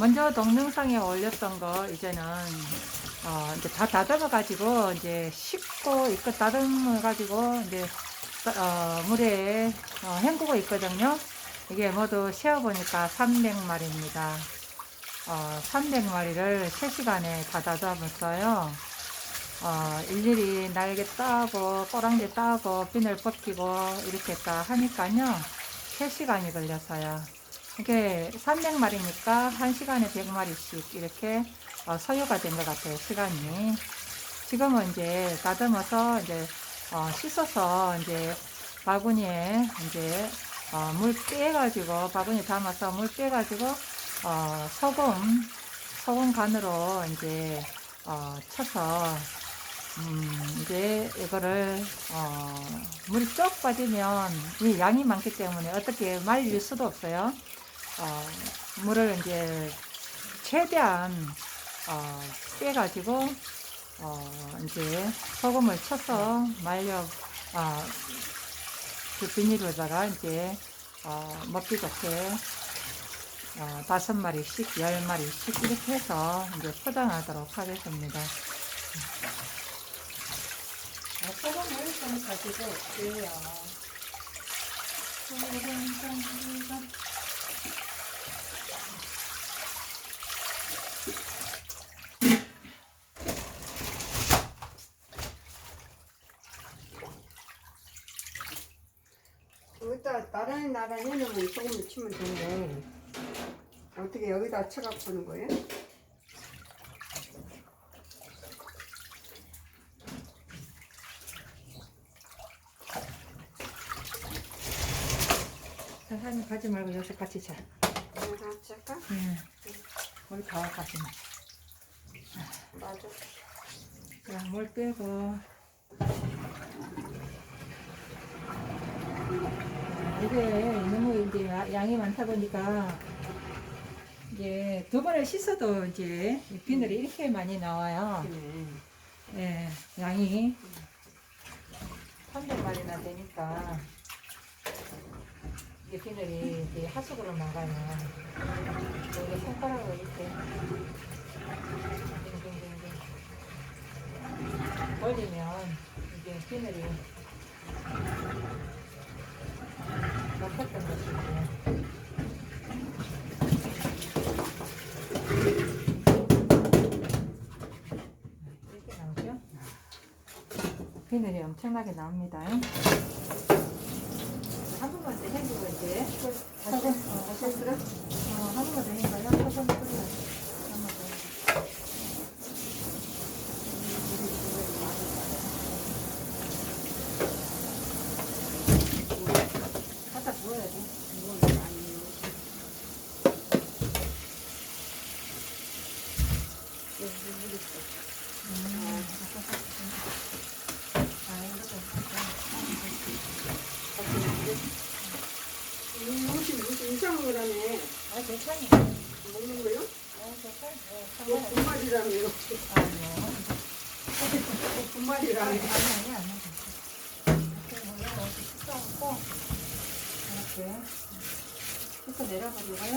먼저 동영상에 올렸던 거 이제는 어 이제 다 다듬어 가지고 이제 씻고 이거 다듬어 가지고 이제 어 물에 어 헹구고 있거든요. 이게 모두 세어 보니까 300마리입니다. 어 300마리를 3시간에 다 다듬었어요. 어 일일이 날개 따고 꼬랑지 따고 비늘 벗기고 이렇게 다 하니까요. 3시간이 걸렸어요. 이게 300마리니까 1시간에 100마리씩 이렇게 어, 소요가 된 것 같아요, 시간이. 지금은 이제 다듬어서 이제 어, 씻어서 이제 바구니에 이제 어, 물 빼가지고 바구니 담아서 물 빼가지고 어, 소금 소금 간으로 이제 어, 쳐서 음, 이제 이거를 어, 물이 쭉 빠지면 이 양이 많기 때문에 어떻게 말릴 수도 없어요. 어, 물을 이제 최대한 어, 빼가지고 어, 이제 소금을 쳐서 말려 어, 그 비닐로다가 이제 어, 먹기 좋게 어, 다섯 마리씩 열 마리씩 이렇게 해서 이제 포장하도록 하겠습니다. 어, 소금을 좀 가지고 올게요. 소금 좀 가지고. 여기다 나란히 나란히 해놓으면 소금을 치면 되는데 어떻게 여기다 쳐갖고 하는 거예요? 자, 사진 가지 말고 여기서 같이 자. 내가 할까? 응. 우리 다 같이. 맞아 그냥 물 빼고. 이게 너무 이제 야- 양이 많다 보니까 이제 두 번을 씻어도 이제 이 비늘이 이렇게 많이 나와요. 예, 양이 300마리나 되니까 이게 비늘이 이제 하수구로 나가면 여기 손가락으로 이렇게 딩딩딩딩 돌리면 이게 비늘이 이렇게 나오죠? 비늘이 엄청나게 나옵니다. 한 번만 더 해주고 이제 다시 어, 다시 했어? 어, 한 번만 더 해봐요. 조금 끓여. 한번 더. 갖다 부어야지. 음. 아, 혹시 무슨 이상한 거라네 아, 괜찮아요. 먹는 거요? 아, 괜찮아요. 뭐. 분말이라며 아니요. 분말이라며 아니, 아니, 아니. 이렇게 모양 어디 씻어갖고, 이렇게. 씻어 내려가지고요.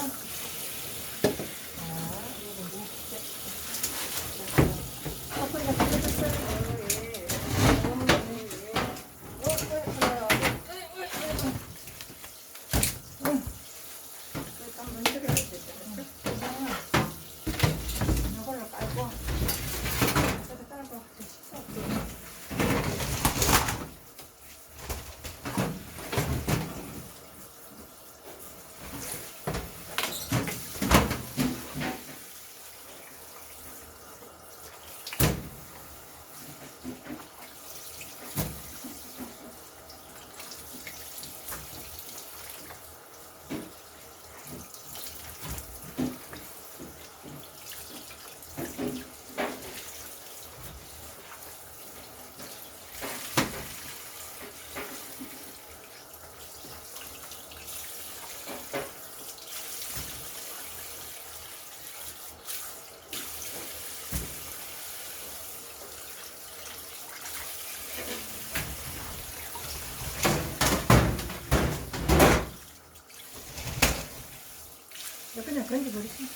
던져버리지.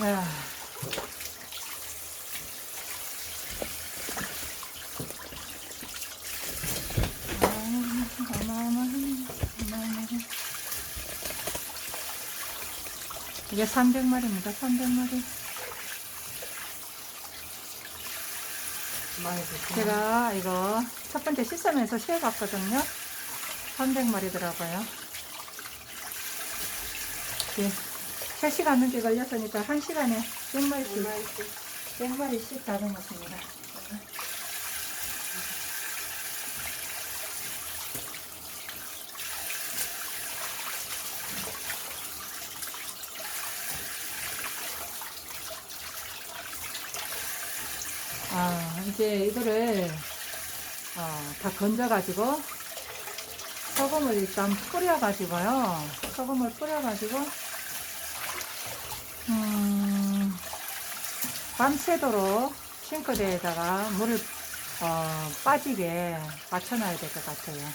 아. 이게 300마리입니다, 300마리. 많이 드세요. 제가 이거 첫 번째 시점에서 쉬어갔거든요. 300마리더라고요. 예. 3시간 넘게 걸렸으니까 1시간에 100마리씩, 100마리씩 잡은 것입니다. 이제 이거를 어, 다 건져가지고 소금을 일단 뿌려가지고요. 소금을 뿌려가지고 음, 밤새도록 싱크대에다가 물을 어, 빠지게 맞춰놔야 될 것 같아요.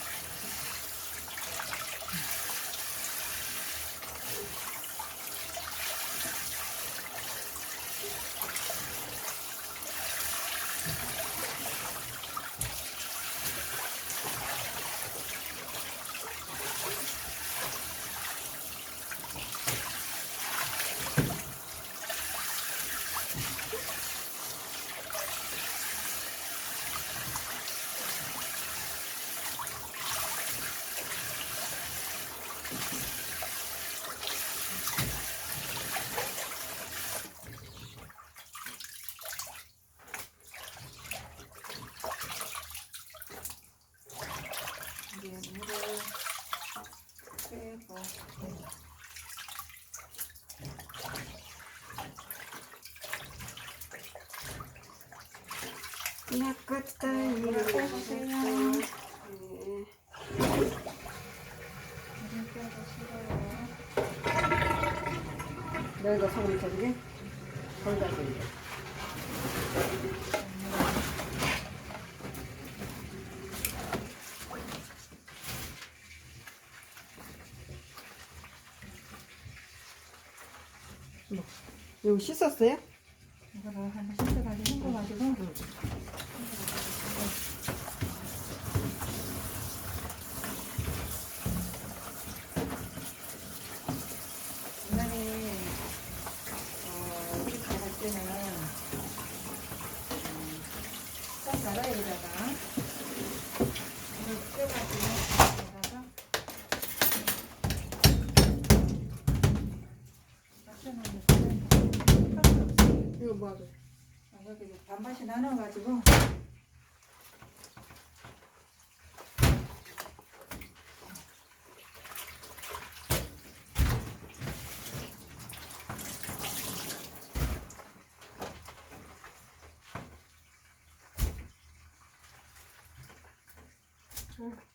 이제 물을 빼고 네. 물을 빼보시고요. 여기가 소금 쳐주게 거기다 좀 뭐, 이거 씻었어요? 이거를 한번 씻어가지고 헹궈가지고 옛날에 어, 이렇게 할 때는 음, 쌀 나라에다가 물을 빼가지고 여기다가 맞춰놓으면 이거 뭐 하죠? 아, 여기 반반씩 나눠가지고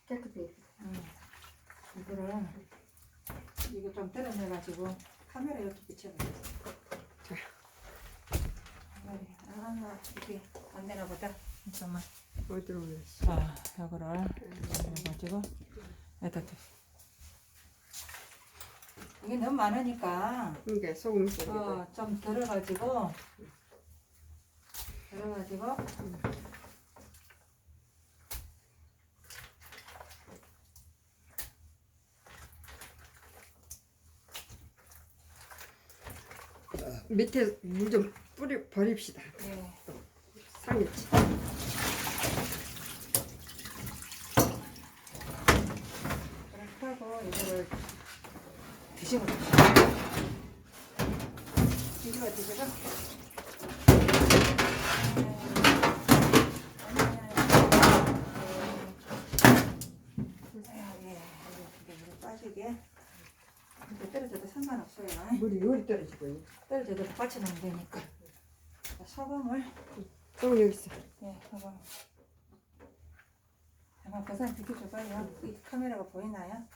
깨끗해. 음, 이거를 이거 좀 떨어내가지고 카메라 이렇게 비춰봐. 자. 아, 이렇게 안 되나 보다. 잠깐만. 어디로 올렸어? 아, 이거를 해가지고 여기다 둬. 이게 너무 많으니까 이게 소금 뿌리고. 어, 좀 덜어가지고 덜어가지고 밑에 물 좀 뿌리 버립시다. 예, 상했지. 그렇게 하고 이거를 뒤집어 뒤집어 뒤집어 예, 이렇게 물에 빠지게 이렇게 떨어져도 상관없어요. 물이 요리 떨어지고 있네. 떨어져도 받쳐놓으면 되니까 소금을 소금 여기 있어. 예, 소금 잠깐 버섯 비켜줘봐요 이 카메라가 보이나요?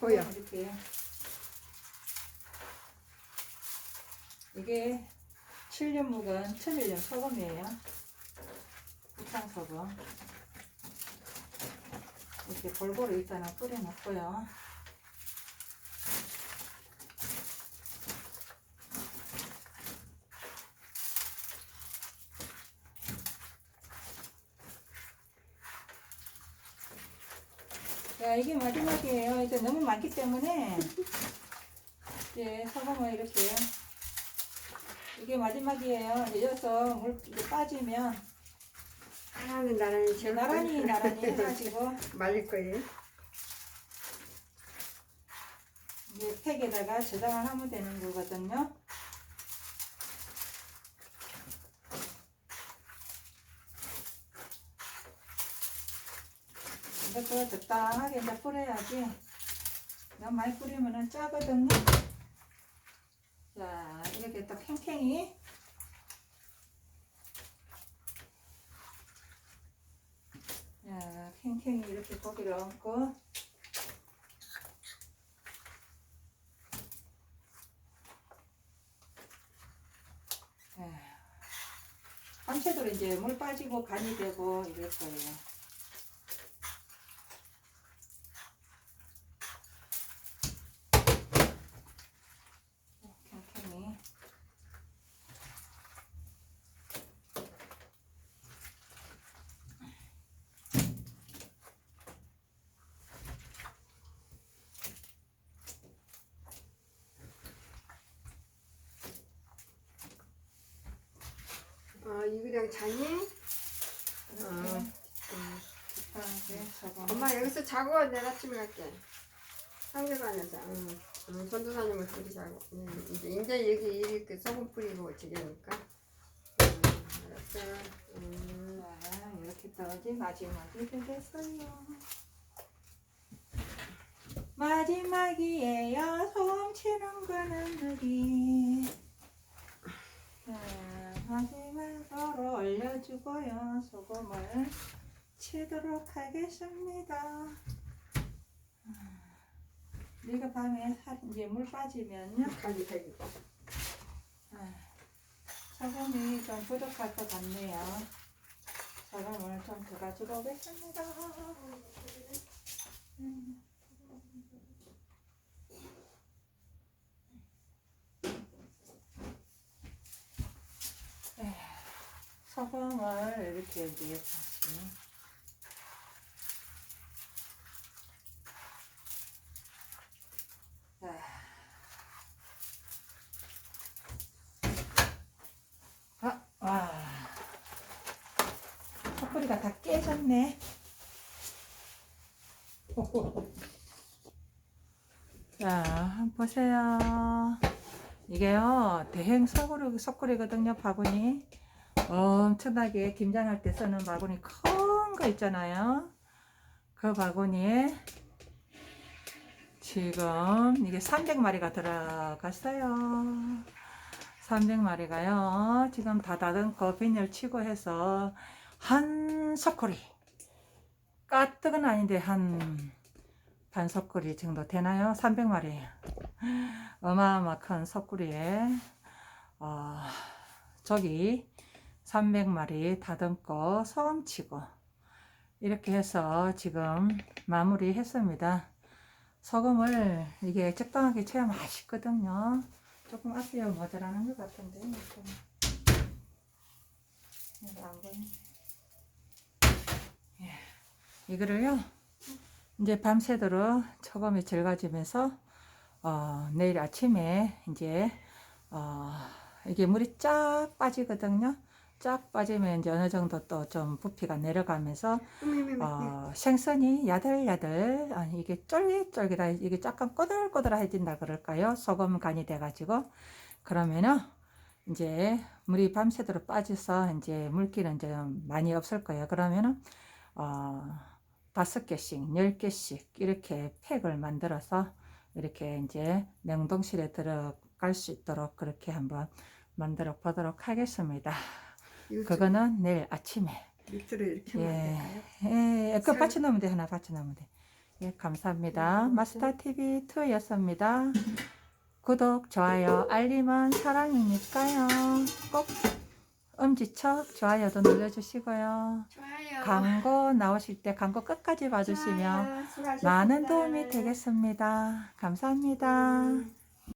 보여. 이렇게 이게 7년 묵은 천일염 소금이에요 국산 소금 이렇게 골고루 일단은 뿌려놓고요 이게 마지막이에요. 이제 너무 많기 때문에 이제 소금을 이렇게 이게 마지막이에요. 여기서 물 빠지면 나란히 나란히 재울 나란히. 나란히 해가지고 말릴 거예요. 이제 팩에다가 저장을 하면 되는 거거든요. 이것도 적당하게 이제 뿌려야지. 너무 많이 뿌리면은 짜거든요. 자, 이렇게 또 팽팽히. 자, 팽팽히 이렇게 고기를 얹고. 예. 밤새도록 이제 물 빠지고 간이 되고 이럴 거예요. 팽팽히. 어, 이거랑 자니? 저거. 엄마 여기서 자고 내일 아침에 갈게. 상대방에서. 응. 응, 전도사님을 둘이 자고. 응, 이제, 이제 여기 이렇게 소금 뿌리고 지려니까. 응, 알았어. 응. 자, 이렇게 떠지 마지막이 되겠어요. 마지막이에요. 소금 치는 거는 느리. 자, 마지막으로 올려주고요. 소금을 치도록 하겠습니다. 우리가 밤에 사- 이제 물 빠지면요. 간이 되고. 아, 소금이 좀 부족할 것 같네요. 소금을 좀 더 가지고 오겠습니다. 음. 소금을 이렇게 이제 다시 자, 아, 와. 촛불이가 다 깨졌네. 자, 한번 보세요. 이게요, 대행 석굴이거든요, 바구니. 엄청나게 김장할 때 쓰는 바구니 큰 거 있잖아요. 그 바구니에 지금 이게 300마리가 들어갔어요. 300마리가요. 지금 다 다듬고 비닐 치고 해서 한 석고리 까뜩은 아닌데 한 반 석고리 정도 되나요? 300마리 어마어마 큰 석고리에 어, 저기 300마리 다듬고 소금 치고 이렇게 해서 지금 마무리 했습니다. 소금을 이게 적당하게 쳐야 맛있거든요. 조금 앞에 모자라는 것 같은데 안. 예. 이거를요 이제 밤새도록 소금이 절가지면서 어, 내일 아침에 이제 어, 이게 물이 쫙 빠지거든요. 쫙 빠지면 이제 어느 정도 또 좀 부피가 내려가면서 어, 생선이 야들야들 아, 이게 쫄깃쫄깃하 이게 약간 꼬들꼬들해진다 그럴까요? 소금 간이 돼가지고 그러면은 이제 물이 밤새도록 빠져서 이제 물기는 좀 많이 없을 거예요. 그러면은 어, 다섯 개씩, 열 개씩 이렇게 팩을 만들어서 이렇게 이제 냉동실에 들어갈 수 있도록 그렇게 한번 만들어 보도록 하겠습니다. 그거는 내일 아침에. 밑으로 이렇게 하면 예, 될까요? 예, 그 살- 받쳐 놓으면 돼. 하나 받쳐 놓으면 돼. 예, 감사합니다. 음, 마스터 TV 2였습니다. 구독, 좋아요, 알림은 사랑이니까요. 꼭 엄지척 좋아요도 눌러주시고요. 좋아요. 광고 나오실 때 광고 끝까지 봐주시면. 많은 도움이 되겠습니다. 감사합니다. 음.